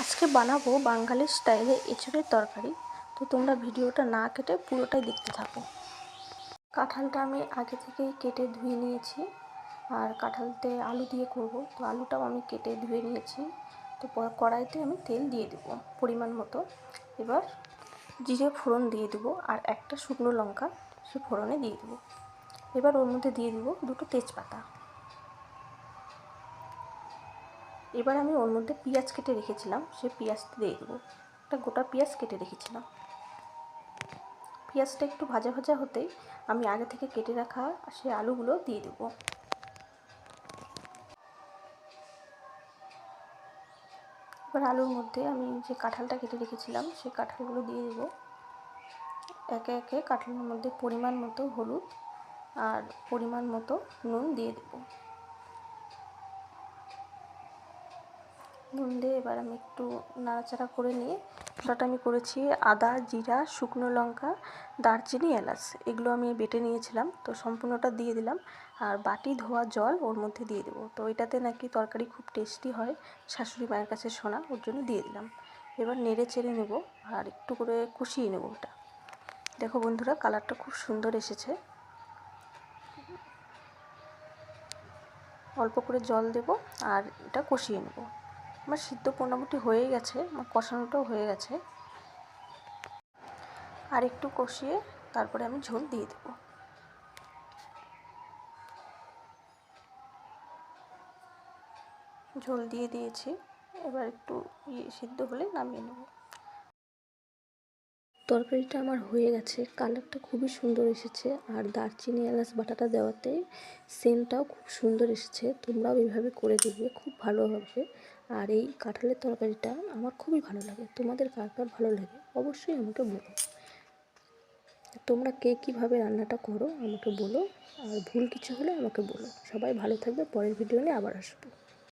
আজকে বানাবো বাঙালি স্টাইলে এঁচড়ের তরকারি। তো তোমরা ভিডিওটা না কেটে পুরোটাই দেখতে থাকো। কাঁঠালটা আমি আগে থেকেই কেটে ধুয়ে নিয়েছি আর কাঁঠালতে আলু দিয়ে করব। তো আলুটাও আমি কেটে ধুয়ে নিয়েছি। তো কড়াইতে আমি তেল দিয়ে দেবো পরিমাণ মতো। এবার জিরে ফোড়ন দিয়ে দেবো আর একটা শুকনো লঙ্কা সে ফোড়নে দিয়ে দেবো। এবার ওর মধ্যে দিয়ে দেবো দুটো তেজপাতা। এবার আমি ওর মধ্যে পেঁয়াজ কেটে রেখেছিলাম, সে পেঁয়াজটা দিয়ে দেবো। একটা গোটা পেঁয়াজ কেটে রেখেছিলাম। পেঁয়াজটা একটু ভাজা ভাজা হতেই আমি আগে থেকে কেটে রাখা সে আলুগুলো দিয়ে দেবো। এবার আলুর মধ্যে আমি যে কাঁঠালটা কেটে রেখেছিলাম সেই কাঁঠালগুলো দিয়ে দেবো। একে একে কাঁঠালের মধ্যে পরিমাণ মতো হলুদ আর পরিমাণ মতো নুন দিয়ে দেবো। নুন এবার আমি একটু নাড়াচাড়া করে নিয়ে, মশলাটা আমি করেছি আদা, জিরা, শুকনো লঙ্কা, দারচিনি, এলাচ। এগুলো আমি বেটে নিয়েছিলাম, তো সম্পূর্ণটা দিয়ে দিলাম। আর বাটি, ধোয়া, জল ওর মধ্যে দিয়ে দেবো। তো এটাতে নাকি তরকারি খুব টেস্টি হয়, শাশুড়ি মায়ের কাছে শোনা, ওর জন্য দিয়ে দিলাম। এবার নেড়ে চেড়ে নেব আর একটু করে কষিয়ে নেব ওটা। দেখো বন্ধুরা, কালারটা খুব সুন্দর এসেছে। অল্প করে জল দেব আর এটা কষিয়ে নেব। আমার সিদ্ধ পোনামুটি হয়ে গেছে, আমার কষানোটাও হয়ে গেছে। আর একটু কষিয়ে তারপরে আমি ঝোল দিয়ে দেব। ঝোল দিয়ে দিয়েছি, এবার একটু ইয়ে সিদ্ধ হলে নামিয়ে নেব। তরকারিটা আমার হয়ে গেছে। কালারটা খুবই সুন্দর এসেছে। আর দারচিনি এলাচ বাটাটা দেওয়াতে সেন্টটাও খুব সুন্দর এসেছে। তোমরাও এইভাবে করে দেখবে, খুব ভালো হবে। আর এই কাঁঠালের তরকারিটা আমার খুবই ভালো লাগে। তোমাদের কার কার ভালো লাগে অবশ্যই আমাকে বলো। তোমরা কে কীভাবে রান্নাটা করো আমাকে বলো। আর ভুল কিছু হলে আমাকে বলো। সবাই ভালো থাকবে, পরের ভিডিও নিয়ে আবার আসব।